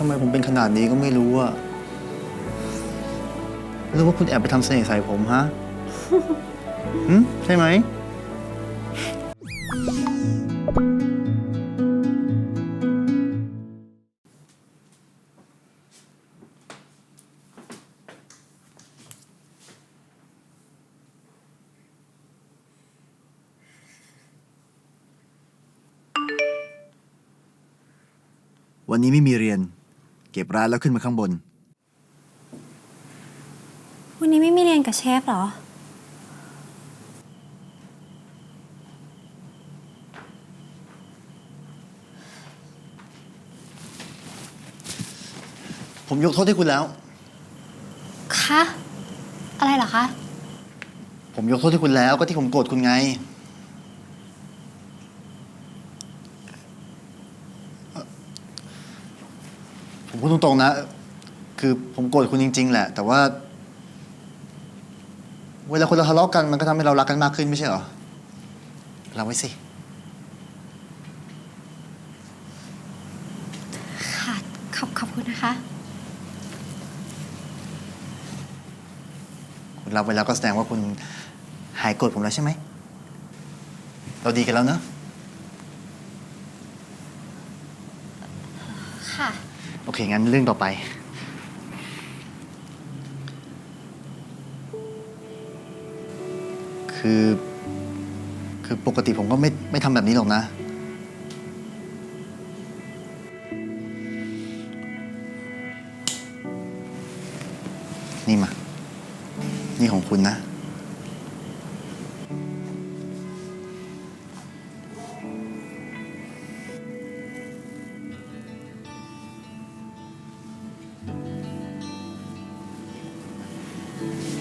ทำไมผมเป็นขนาดนี้ก็ไม่รู้อะหรือว่าคุณแอบไปทำเสน่ห์ใส่ผมฮะหึใช่ไหมวันนี้ไม่มีเรียน เก็บร้านแล้วขึ้นมาข้างบน วันนี้ไม่มีเรียนกับเชฟเหรอ ผมยกโทษให้คุณแล้ว คะ อะไรเหรอคะ ผมยกโทษให้คุณแล้วก็ที่ผมโกรธคุณไงเอ่อ ผมพูดตรงๆนะ คือผมโกรธคุณจริง ๆ แหละ แต่ว่า เวลาคนเราทะเลาะกันมันก็ทำให้เรารักกันมากขึ้นไม่ใช่เหรอเราไว้สิ ค่ะ ขอบขอบคุณนะคะ คุณรับไว้แล้วก็แสดงว่าคุณหายโกรธผมแล้วใช่ไหม เราดีกันแล้วเนอะค่ะ โอเค งั้นเรื่องต่อไป คือ คือปกติผมก็ไม่ไม่ทำแบบนี้หรอกนะ นี่มา นี่ของคุณนะ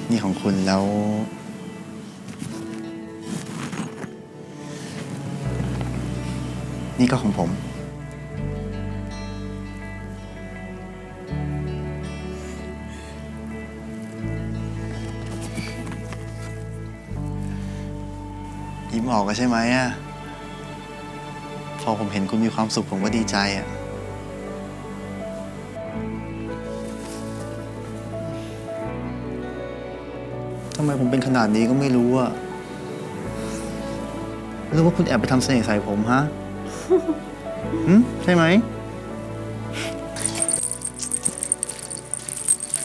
นี่ของคุณแล้ว นี่ก็ของผม ยิ้มออกก็ใช่ไหมอะพอผมเห็นคุณมีความสุขผมก็ดีใจอะ ทำไมผมเป็นขนาดนี้ก็ไม่รู้อะหรือว่าคุณแอบไปทำเสน่ห์ใส่ผมฮะหึใช่ไหม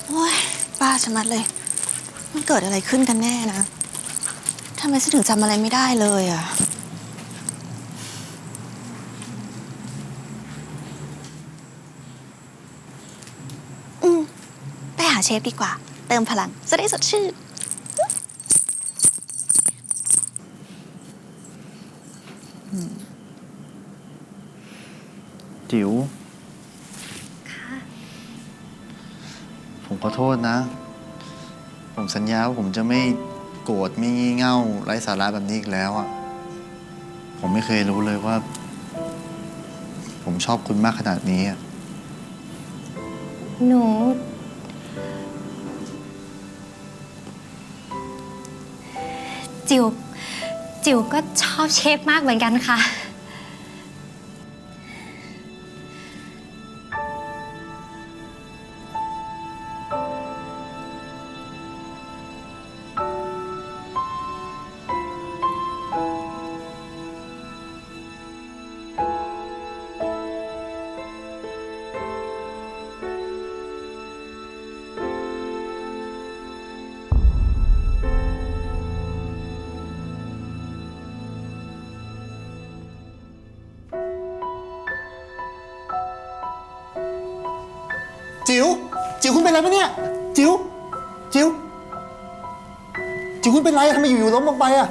โอ้ยป้าชะมัดเลย มันเกิดอะไรขึ้นกันแน่นะทำไมฉันถึงจำอะไรไม่ได้เลยอะอืมไปหาเชฟดีกว่า เติมพลังจะได้สดชื่น จิ๋วค่ะผมขอโทษนะ ผมสัญญาว่าผมจะไม่โกรธไม่งี่เง่าไร้สาระแบบนี้อีกแล้วอะผมไม่เคยรู้เลยว่า ผมชอบคุณมากขนาดนี้อะหนู จิวจิวก็ชอบเชฟมากเหมือนกันค่ะ จิ๋วจิ๋วคุณเป็นอะไรปะเนี่ย จิ๋วจิ๋วจิ๋วคุณเป็นไรทำไมอยู่ๆล้มลงไปอะ